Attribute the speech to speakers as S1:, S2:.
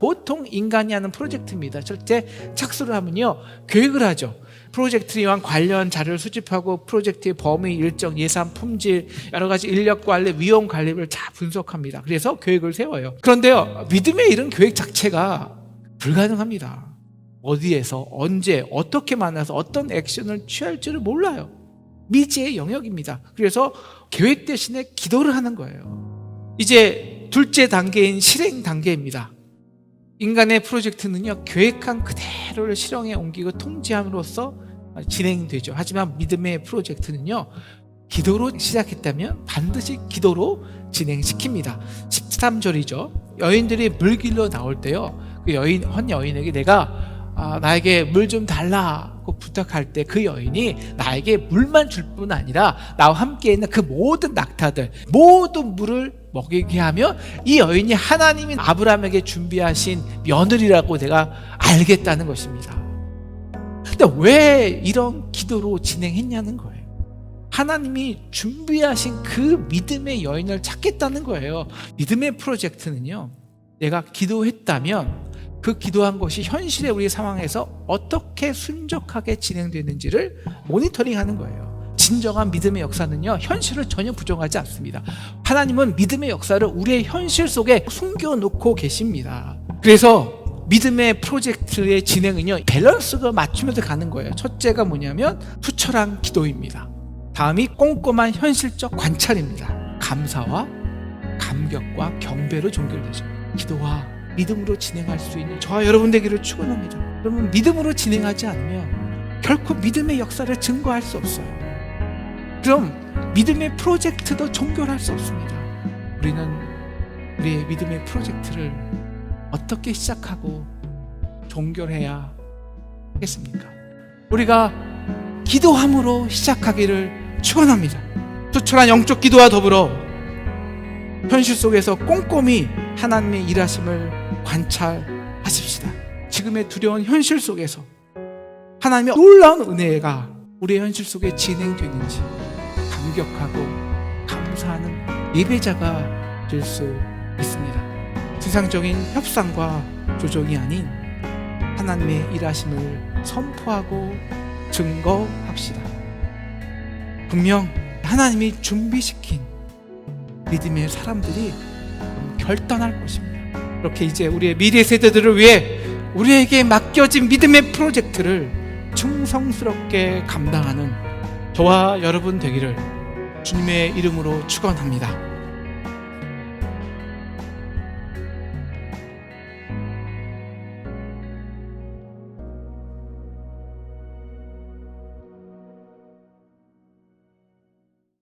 S1: 보통 인간이 하는 프로젝트입니다. 절대 착수를 하면요. 계획을 하죠. 프로젝트와 관련 자료를 수집하고 프로젝트의 범위, 일정, 예산, 품질, 여러 가지 인력 관리, 위험 관리를 다 분석합니다. 그래서 계획을 세워요. 그런데요, 믿음의 이런 계획 자체가 불가능합니다. 어디에서, 언제, 어떻게 만나서 어떤 액션을 취할지를 몰라요. 미지의 영역입니다. 그래서 계획 대신에 기도를 하는 거예요. 이제 둘째 단계인 실행 단계입니다. 인간의 프로젝트는요, 계획한 그대로를 실행에 옮기고 통제함으로써 진행되죠. 하지만 믿음의 프로젝트는요, 기도로 시작했다면 반드시 기도로 진행시킵니다. 13절이죠. 여인들이 물길로 나올 때요, 그 여인, 헌 여인에게 내가 아, 나에게 물 좀 달라고 부탁할 때 그 여인이 나에게 물만 줄 뿐 아니라 나와 함께 있는 그 모든 낙타들 모든 물을 먹이게 하며 이 여인이 하나님이 아브라함에게 준비하신 며느리라고 내가 알겠다는 것입니다. 근데 왜 이런 기도로 진행했냐는 거예요. 하나님이 준비하신 그 믿음의 여인을 찾겠다는 거예요. 믿음의 프로젝트는요. 내가 기도했다면 그 기도한 것이 현실의 우리 상황에서 어떻게 순적하게 진행되는지를 모니터링하는 거예요. 진정한 믿음의 역사는요, 현실을 전혀 부정하지 않습니다. 하나님은 믿음의 역사를 우리의 현실 속에 숨겨놓고 계십니다. 그래서 믿음의 프로젝트의 진행은요, 밸런스가 맞추면서 가는 거예요. 첫째가 뭐냐면, 투철한 기도입니다. 다음이 꼼꼼한 현실적 관찰입니다. 감사와 감격과 경배로 종결되죠. 기도와 믿음으로 진행할 수 있는 저와 여러분 되기를 축원합니다. 여러분 믿음으로 진행하지 않으면 결코 믿음의 역사를 증거할 수 없어요. 그럼 믿음의 프로젝트도 종결할 수 없습니다. 우리는 우리의 믿음의 프로젝트를 어떻게 시작하고 종결해야 하겠습니까? 우리가 기도함으로 시작하기를 축원합니다. 투철한 영적 기도와 더불어 현실 속에서 꼼꼼히 하나님의 일하심을 관찰하십시다. 지금의 두려운 현실 속에서 하나님의 놀라운 은혜가 우리의 현실 속에 진행되는지 감격하고 감사하는 예배자가 될 수 있습니다. 세상적인 협상과 조정이 아닌 하나님의 일하심을 선포하고 증거합시다. 분명 하나님이 준비시킨 믿음의 사람들이 결단할 것입니다. 그렇게 이제 우리의 미래 세대들을 위해 우리에게 맡겨진 믿음의 프로젝트를 충성스럽게 감당하는 저와 여러분 되기를 주님의 이름으로 축원합니다.